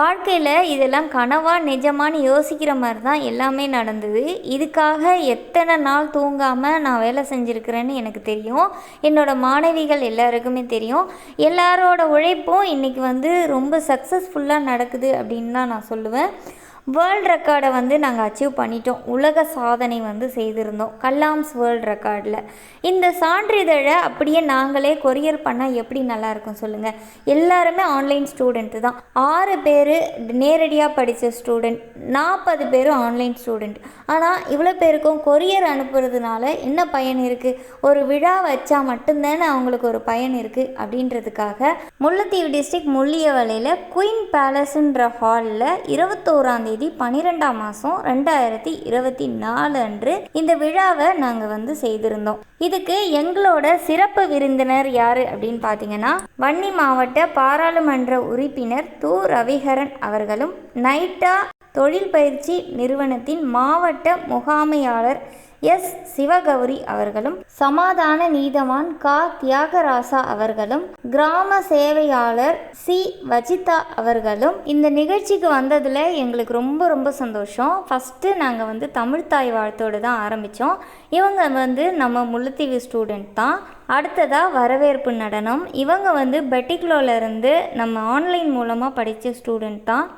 வாழ்க்கையில் இதெல்லாம் கனவா நிஜமான்னு யோசிக்கிற மாதிரி தான் எல்லாமே நடந்தது. இதுக்காக எத்தனை நாள் தூங்காமல் நான் வேலை செஞ்சுருக்கிறேன்னு எனக்கு தெரியும். என்னோட மாணவிகள் எல்லாருக்குமே தெரியும். எல்லாரோட உழைப்பும் இன்றைக்கி வந்து ரொம்ப சக்ஸஸ்ஃபுல்லாக நடக்குது அப்படின்னு தான் நான் சொல்லுவேன். வேர்ல்ட் ரெக்கார்டை வந்து நாங்கள் அச்சீவ் பண்ணிட்டோம். உலக சாதனை வந்து செய்திருந்தோம். கல்லாம்ஸ் வேர்ல்ட் ரெக்கார்டில் இந்த சான்றிதழை அப்படியே நாங்களே கொரியர் பண்ணால் எப்படி நல்லாயிருக்கும் சொல்லுங்கள் எல்லாருமே ஆன்லைன் ஸ்டூடெண்ட்டு தான். ஆறு பேர் நேரடியாக படித்த ஸ்டூடெண்ட் நாற்பது பேரும் ஆன்லைன் ஸ்டூடெண்ட் ஆனால் இவ்வளோ பேருக்கும் கொரியர் அனுப்புறதுனால என்ன பயன் இருக்குது ஒரு விழா வச்சா மட்டும்தானே அவங்களுக்கு ஒரு பயன் இருக்குது அப்படின்றதுக்காக முல்லைத்தீவு டிஸ்ட்ரிக்ட் முள்ளியவலையில் குயின் பேலஸ்ன்ற ஹாலில் இருபத்தோராந்தேதி தேதி பன்னிரெண்டாம் மாதம் ரெண்டாயிரத்தி இருபத்தி நாலு அன்று இந்த விழாவை நாங்கள் வந்து செய்திருந்தோம். இதுக்கு எங்களோட சிறப்பு விருந்தினர் யார் அப்படின்னு பார்த்தீங்கன்னா வன்னி மாவட்ட பாராளுமன்ற உறுப்பினர் து ரவிகரன் அவர்களும் நைட்டா தொழில் பயிற்சி நிறுவனத்தின் மாவட்ட முகாமையாளர் எஸ். சிவகௌரி அவர்களும் சமாதான நீதவான் கா. தியாகராசா அவர்களும் கிராம சேவையாளர் சி. வஜிதா அவர்களும் இந்த நிகழ்ச்சிக்கு வந்ததில் எங்களுக்கு ரொம்ப ரொம்ப சந்தோஷம். ஃபஸ்ட்டு நாங்கள் வந்து தமிழ்த்தாய் வாழ்த்தோடு தான் ஆரம்பித்தோம் இவங்க வந்து நம்ம முல்லைத்தீவு ஸ்டூடெண்ட் தான். அடுத்ததாக வரவேற்பு நடனம். இவங்க வந்து பெட்டிக்லோல இருந்து நம்ம ஆன்லைன் மூலமாக படித்த ஸ்டூடெண்ட் தான்.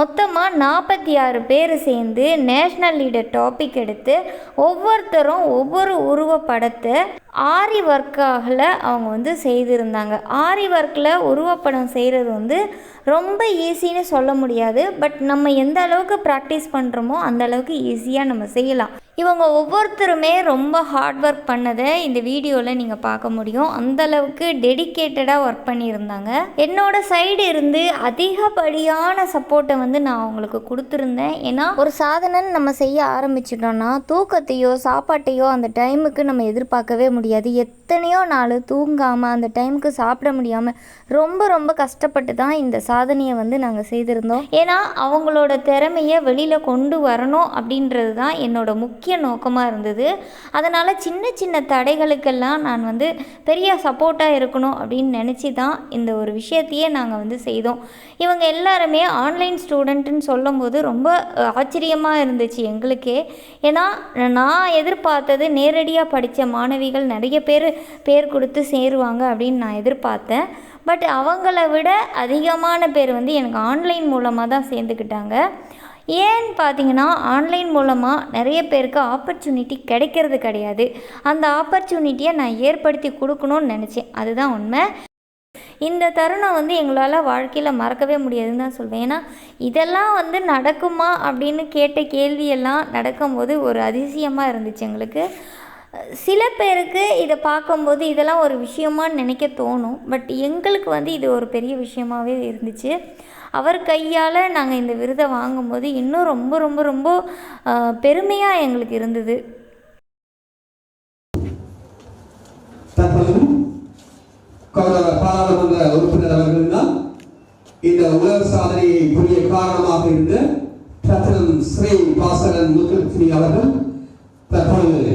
மொத்தமாக நாற்பத்தி ஆறு பேர் சேர்ந்து நேஷ்னல் லீடர் டாபிக் எடுத்து ஒவ்வொருத்தரும் ஒவ்வொரு உருவப்படத்தை ஆரி ஒர்க்காகல அவங்க வந்து செய்திருந்தாங்க. ஆரி ஒர்க்கில் உருவப்படம் செய்கிறது வந்து ரொம்ப ஈஸின்னு சொல்ல முடியாது பட் நம்ம எந்த அளவுக்கு ப்ராக்டிஸ் பண்ணுறோமோ அந்த அளவுக்கு ஈஸியாக நம்ம செய்யலாம். இவங்க ஒவ்வொருத்தருமே ரொம்ப ஹார்ட் ஒர்க் பண்ணதை இந்த வீடியோவில் நீங்கள் பார்க்க முடியும். அந்தளவுக்கு டெடிக்கேட்டடாக ஒர்க் பண்ணியிருந்தாங்க. என்னோட சைடு இருந்து அதிகப்படியான சப்போர்ட்டை வந்து நான் அவங்களுக்கு கொடுத்துருந்தேன். ஏன்னா ஒரு சாதனைன்னு நம்ம செய்ய ஆரம்பிச்சிட்டோம்னா தூக்கத்தையோ சாப்பாட்டையோ அந்த டைமுக்கு நம்ம எதிர்பார்க்கவே முடியாது. எத் எத்தனையோ நாள் தூங்காமல் அந்த டைமுக்கு சாப்பிட முடியாமல் ரொம்ப ரொம்ப கஷ்டப்பட்டு தான் இந்த சாதனையை வந்து நாங்கள் செய்திருந்தோம். ஏன்னா அவங்களோட திறமையை வெளியில் கொண்டு வரணும் அப்படின்றது தான் என்னோட முக்கிய நோக்கமாக இருந்தது. அதனால் சின்ன சின்ன தடைகளுக்கெல்லாம் நான் வந்து பெரிய சப்போர்ட்டாக இருக்கணும் அப்படின்னு நினச்சி தான் இந்த ஒரு விஷயத்தையே நாங்கள் வந்து செய்தோம். இவங்க எல்லாருமே ஆன்லைன் ஸ்டூடெண்ட்டுன்னு சொல்லும்போது ரொம்ப ஆச்சரியமாக இருந்துச்சு எங்களுக்கே. ஏன்னா நான் எதிர்பார்த்தது நேரடியாக படித்த மாணவிகள் நிறைய பேர் பேர் கொடுத்து சேருவாங்க அப்படின்னு நான் எதிர்பார்த்தேன். பட் அவங்கள விட அதிகமான பேர் வந்து எனக்கு ஆன்லைன் மூலமாக தான் சேர்ந்துக்கிட்டாங்க. ஏன்னு பார்த்தீங்கன்னா ஆன்லைன் மூலமாக நிறைய பேருக்கு ஆப்பர்ச்சுனிட்டி கிடைக்கிறது கிடையாது. அந்த ஆப்பர்ச்சுனிட்டியை நான் ஏற்படுத்தி கொடுக்கணும்னு நினச்சேன். அதுதான் உண்மை. இந்த தருணம் வந்து எங்களால் வாழ்க்கையில் மறக்கவே முடியாதுன்னு தான் சொல்வேன். ஏன்னா இதெல்லாம் வந்து நடக்குமா அப்படின்னு கேட்ட கேள்வியெல்லாம் நடக்கும்போது ஒரு அதிசயமாக இருந்துச்சு எங்களுக்கு. சில பேருக்கு இதை பார்க்கும்போது இதெல்லாம் ஒரு விஷயமாக நினைக்க தோணும். பட் எங்களுக்கு வந்து இது ஒரு பெரிய விஷயமாகவே இருந்துச்சு. அவர் கையால் நாங்கள் இந்த விருதை வாங்கும்போது இன்னும் ரொம்ப ரொம்ப ரொம்ப பெருமையாக எங்களுக்கு இருந்தது. தற்பொழுது கௌரவ பாராளுமன்ற உறுப்பினர் அவர்கள்தான் இந்த உலக சாதனையை புரிய காரணமாக இருந்த ரத்னம் ஸ்ரீ பாசகன் முத்துலட்சுமி அவர்கள் தற்பொழுது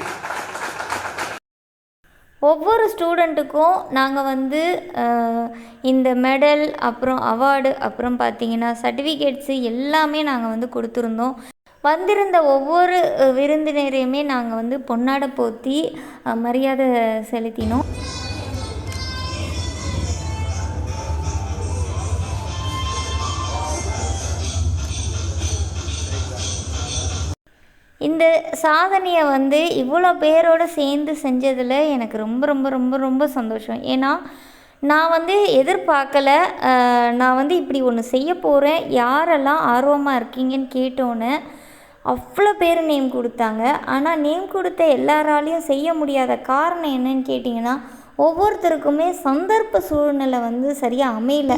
ஒவ்வொரு ஸ்டூடெண்ட்டுக்கும் நாங்கள் வந்து இந்த மெடல் அப்புறம் அவார்டு அப்புறம் பார்த்தீங்கன்னா சர்டிஃபிகேட்ஸு எல்லாமே நாங்கள் வந்து கொடுத்துருந்தோம். வந்திருந்த ஒவ்வொரு விருந்தினரையுமே நாங்கள் வந்து பொன்னாடை போற்றி மரியாதை செலுத்தினோம். இந்த சாதனையை வந்து இவ்வளோ பேரோடு சேர்ந்து செஞ்சதில் எனக்கு ரொம்ப ரொம்ப ரொம்ப ரொம்ப சந்தோஷம். ஏன்னா நான் வந்து எதிர்பார்க்கல நான் வந்து இப்படி ஒன்று செய்ய போகிறேன் யாரெல்லாம் ஆர்வமாக இருக்கீங்கன்னு கேட்டோன்னே அவ்வளோ பேர் நேம் கொடுத்தாங்க. ஆனால் நேம் கொடுத்த எல்லாராலையும் செய்ய முடியாத காரணம் என்னன்னு கேட்டிங்கன்னா ஒவ்வொருத்தருக்குமே சந்தர்ப்ப சூழ்நிலை வந்து சரியாக அமையல.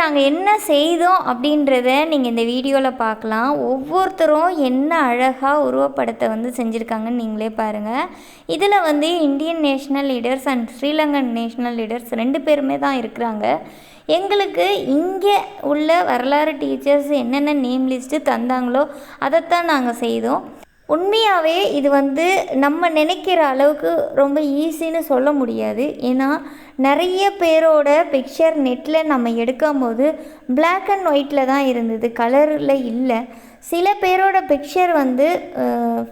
நாங்கள் என்ன செய்தோம் அப்படின்றத நீங்கள் இந்த வீடியோவில் பார்க்கலாம். ஒவ்வொருத்தரும் என்ன அழகாக உருவப்படத்தை வந்து செஞ்சுருக்காங்கன்னு நீங்களே பாருங்கள் இதில் வந்து Indian national leaders and Sri Lankan national leaders ரெண்டு பேருமே தான் இருக்கிறாங்க. எங்களுக்கு இங்கே உள்ள வரலாறு டீச்சர்ஸ் என்னென்ன நேம் லிஸ்ட்டு தந்தாங்களோ அதைத்தான் நாங்கள் செய்தோம். உண்மையாகவே இது வந்து நம்ம நினைக்கிற அளவுக்கு ரொம்ப ஈஸின்னு சொல்ல முடியாது. ஏன்னா நிறைய பேரோட பிக்சர் நெட்டில் நம்ம எடுக்கும்போது பிளாக் அண்ட் ஒயிட்டில் தான் இருந்தது கலரில் இல்லை. சில பேரோட பிக்சர் வந்து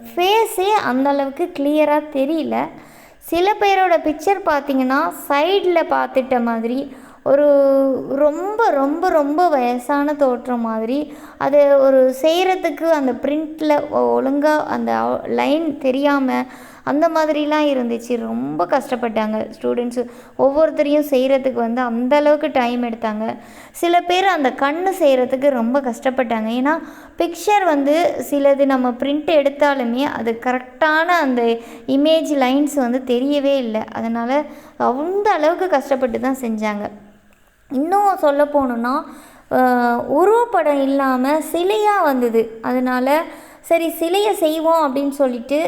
ஃபேஸே அந்த அளவுக்கு கிளியராக தெரியல. சில பேரோட பிக்சர் பார்த்திங்கன்னா சைடில் பார்த்துட்ட மாதிரி ஒரு ரொம்ப ரொம்ப ரொம்ப வயசான தோற்றம் மாதிரி. அது ஒரு செய்கிறதுக்கு அந்த பிரிண்டில் ஒழுங்காக அந்த லைன் தெரியாமல் அந்த மாதிரிலாம் இருந்துச்சு. ரொம்ப கஷ்டப்பட்டாங்க ஸ்டூடெண்ட்ஸு. ஒவ்வொருத்தரையும் செய்கிறதுக்கு வந்து அந்த அளவுக்கு டைம் எடுத்தாங்க. சில பேர் அந்த கண்ணு செய்கிறதுக்கு ரொம்ப கஷ்டப்பட்டாங்க. ஏன்னா பிக்சர் வந்து சிலது நம்ம பிரிண்ட் எடுத்தாலுமே அது கரெக்டான அந்த இமேஜ் லைன்ஸ் வந்து தெரியவே இல்லை. அதனால் அந்த அளவுக்கு கஷ்டப்பட்டு தான் செஞ்சாங்க. இன்னும் சொல்ல போகணுன்னா உருவப்படம் இல்லாமல் சிலையாக வந்தது. அதனால் சரி சிலையை செய்வோம் அப்படின்னு சொல்லிட்டு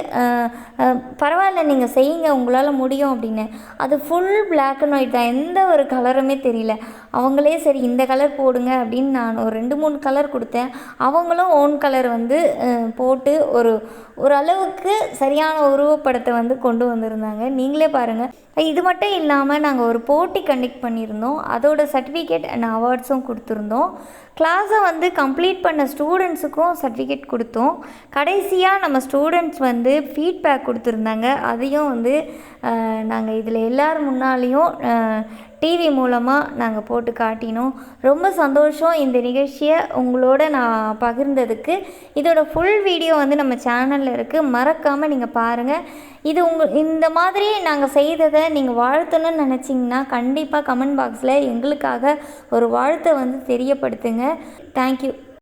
பரவாயில்ல நீங்கள் செய்யுங்க உங்களால் முடியும் அப்படின்னு. அது ஃபுல் பிளாக் அண்ட் ஒயிட் தான். எந்த ஒரு கலருமே தெரியல. அவங்களே சரி இந்த கலர் போடுங்க அப்படின்னு நான் ஒரு ரெண்டு மூணு கலர் கொடுத்தேன். அவங்களும் ஓன் கலர் வந்து போட்டு ஒரு ஓரளவுக்கு சரியான உருவப்படத்தை வந்து கொண்டு வந்திருந்தாங்க. நீங்களே பாருங்கள் இது மட்டும் இல்லாமல் நாங்கள் ஒரு போட்டி கண்டக்ட் பண்ணியிருந்தோம். அதோட சர்டிஃபிகேட் அண்ட் அவார்ட்ஸும் கொடுத்துருந்தோம். கிளாஸை வந்து கம்ப்ளீட் பண்ண ஸ்டூடெண்ட்ஸுக்கும் சர்டிஃபிகேட் கொடுத்தோம். கடைசியாக நம்ம ஸ்டூடெண்ட்ஸ் வந்து ஃபீட்பேக் கொடுத்துருந்தாங்க. அதையும் வந்து நாங்கள் இதில் எல்லார் முன்னாலேயும் டிவி மூலமாக நாங்கள் போட்டு காட்டினோம். ரொம்ப சந்தோஷம் இந்த நிகழ்ச்சியை உங்களோட நான் பகிர்ந்ததுக்கு. இதோட ஃபுல் வீடியோ வந்து நம்ம சேனலில் இருக்குது மறக்காமல் நீங்கள் பாருங்கள் இது உங்கள் இந்த மாதிரி நாங்கள் செய்ததை நீங்கள் வாழ்த்தணும்னு நினச்சிங்கன்னா கண்டிப்பாக கமெண்ட் பாக்ஸில் எங்களுக்காக ஒரு வாழ்த்தை வந்து தெரியப்படுத்துங்க. தேங்க்யூ